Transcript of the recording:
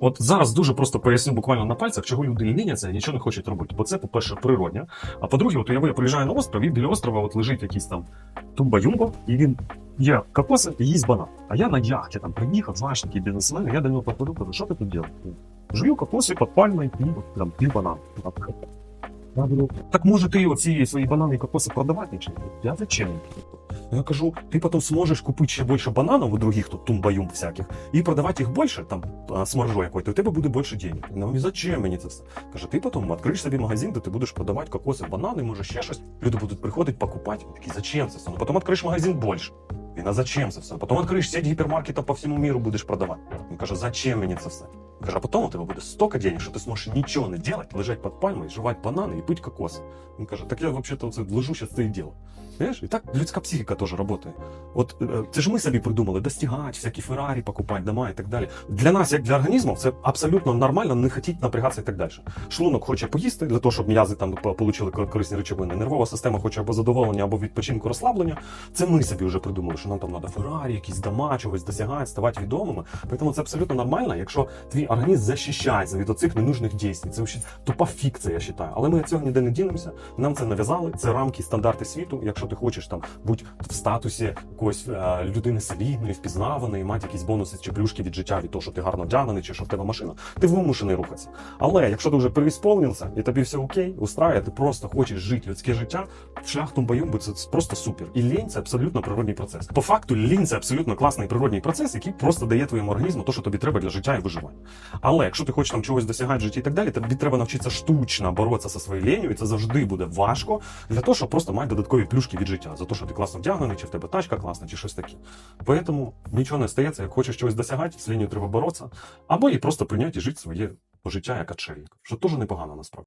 От зараз дуже просто поясню буквально на пальцях, чого люди ліняться і нічого не хочуть робити. Бо це, по-перше, природня. А по-друге, от уяви, я приїжджаю на остров, і біля острова от лежить якийсь там тумба-юмбо, і він є кокоси і їсть банан. А я на яхті там приїхав, знаєш, такий бізнесмен, я до нього підходу, кажу, що ти тут робиш? Жую кокоси під пальмою, і там пів банан. Так може ти оці свої банани і кокоси продавати чи? Я зачем? Я кажу, ти потім зможеш купити ще більше бананів у других тут тумбаюм всяких і продавати їх більше, там а, з маржою якою, то у тебе буде більше денег. Ну зачем мені це все? Каже, ти потім відкриєш собі магазин, де ти будеш продавати кокоси, банани, може ще щось. Люди будуть приходити, покупати. Такі, зачем це все? Ну потім відкриєш магазин більше. Він, а зачем це все? Потім відкриєш сеть гіпермаркетів по всьому міру будеш продавати. Він каже, зачем мені це все? Він каже, а потім у тебе буде стільки денег, що ти зможеш нічого не робити, лежати під пальмою, жувати банани і пити кокоси. Він каже, так я взагалі-то це лежу, зараз це і діло. Знаєш, і так людська психіка теж працює. От це ж ми собі придумали достигати, всякі Феррарі, покупати дома і так далі. Для нас, як для організму, це абсолютно нормально не хотіти напрягатися і так далі. Шлунок хоче поїсти для того, щоб м'язи там кор- корисні речовини. Нервова система хоче або задоволення, або відпочинку розслаблення. Це ми собі вже придумали, що нам там треба Феррарі, якісь дома, чогось досягати, ставати відомими. Тому це абсолютно нормально, якщо твій організм захищається від оцих ненужних дій. Це взагалі тупа фікція, я вважаю. Але ми цього ніде не дінемося. Нам це нав'язали. Це рамки, стандарти світу. Якщо ти хочеш там бути в статусі якоїсь е, людини солідної, впізнаваної, мати якісь бонуси чи плюшки від життя від того, що ти гарно вдягнений, чи що в тебе машина, ти вимушений рухатися. Але якщо ти вже переісполнився і тобі все окей, устраює, ти просто хочеш жити людське життя, шлях тумбаюмби це просто супер. І лінь це абсолютно природній процес. По факту, лінь це абсолютно класний природній процес, який просто дає твоєму організму те, що тобі треба для життя і виживання. Але якщо ти хочеш там чогось досягати в житті і так далі, тобі треба навчитися штучно боротися зі своєю лінію, і це завжди буде важко для того, щоб просто мати додаткові плюшки від життя, за те, що ти класно вдягнений, чи в тебе тачка класна, чи щось таке. Поэтому нічого не стається, як хочеш чогось досягати, з лінією треба боротися, або і просто прийняти і жити своє життя як отшельник, що теж непогано насправді.